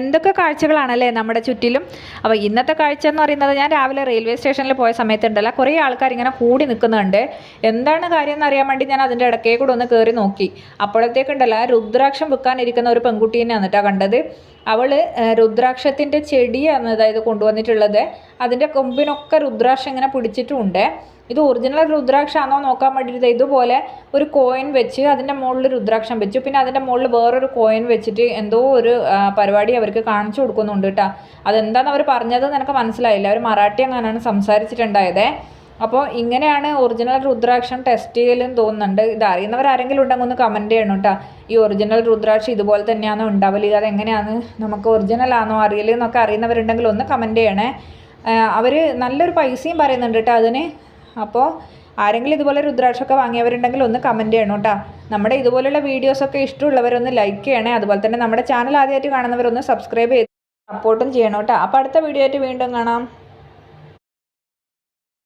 എന്തൊക്കെ കാഴ്ചകളാണല്ലേ നമ്മുടെ ചുറ്റിലും? അപ്പോൾ ഇന്നത്തെ കാഴ്ച എന്ന് പറയുന്നത് ഞാൻ രാവിലെ റെയിൽവേ സ്റ്റേഷനിൽ പോയ സമയത്തുണ്ടല്ലോ കുറേ ആൾക്കാർ ഇങ്ങനെ കൂടി നിൽക്കുന്നുണ്ട്. എന്താണ് കാര്യം എന്ന് അറിയാൻ വേണ്ടി ഞാൻ അതിന്റെ ഇടയ്ക്കേ കൂടെ ഒന്ന് കയറി നോക്കി. അപ്പോഴത്തേക്കുണ്ടല്ലോ രുദ്രാക്ഷം വിൽക്കാനിരിക്കുന്ന ഒരു പെൺകുട്ടീനെ വന്നിട്ടാണ് കണ്ടത്. അവൾ രുദ്രാക്ഷത്തിന്റെ ചെടിയാണ് അതായത് കൊണ്ടുവന്നിട്ടുള്ളത്. അതിന്റെ കൊമ്പിനൊക്കെ രുദ്രാക്ഷം ഇങ്ങനെ പിടിച്ചിട്ടുമുണ്ട് ഇത് ഒറിജിനൽ രുദ്രാക്ഷമാണോ നോക്കാൻ വേണ്ടിയിട്ട് ഇതുപോലെ ഒരു കോയിൻ വെച്ച് അതിന്റെ മുകളിൽ രുദ്രാക്ഷം വെച്ചു. പിന്നെ അതിന്റെ മുകളിൽ വേറൊരു കോയിൻ വെച്ചിട്ട് എന്തോ ഒരു പരിപാടി അവർക്ക് കാണിച്ചു കൊടുക്കുന്നുണ്ട് കേട്ടോ അതെന്താണെന്ന് അവർ പറഞ്ഞത് നിനക്ക് മനസ്സിലായില്ല. അവർ മറാഠി അങ്ങനെയാണ് സംസാരിച്ചിട്ടുണ്ടായത്. അപ്പോൾ ഇങ്ങനെയാണ് ഒറിജിനൽ രുദ്രാക്ഷം ടെസ്റ്റ് ചെയ്യലും തോന്നുന്നുണ്ട്. ഇത് അറിയുന്നവർ ആരെങ്കിലും ഉണ്ടെങ്കിൽ ഒന്ന് കമന്റ് ചെയ്യണം കേട്ടോ ഈ ഒറിജിനൽ രുദ്രാക്ഷം ഇതുപോലെ തന്നെയാണോ ഉണ്ടാവൽ? അത് എങ്ങനെയാണ് നമുക്ക് ഒറിജിനൽ ആണോ അറിയൽ എന്നൊക്കെ അറിയുന്നവരുണ്ടെങ്കിൽ ഒന്ന് കമന്റ് ചെയ്യണേ. അവർ നല്ലൊരു പൈസയും പറയുന്നുണ്ട് കേട്ടോ അതിന്. അപ്പോൾ ആരെങ്കിലും ഇതുപോലെ രുദ്രാക്ഷമൊക്കെ വാങ്ങിയവരുണ്ടെങ്കിൽ ഒന്ന് കമന്റ് ചെയ്യണം കേട്ടോ നമ്മുടെ ഇതുപോലുള്ള വീഡിയോസൊക്കെ ഇഷ്ടമുള്ളവരൊന്ന് ലൈക്ക് ചെയ്യണേ. അതുപോലെ തന്നെ നമ്മുടെ ചാനൽ ആദ്യമായിട്ട് കാണുന്നവരൊന്ന് സബ്സ്ക്രൈബ് ചെയ്ത് സപ്പോർട്ടും ചെയ്യണം കേട്ടോ അപ്പോൾ അടുത്ത വീഡിയോ ആയിട്ട് വീണ്ടും കാണാം.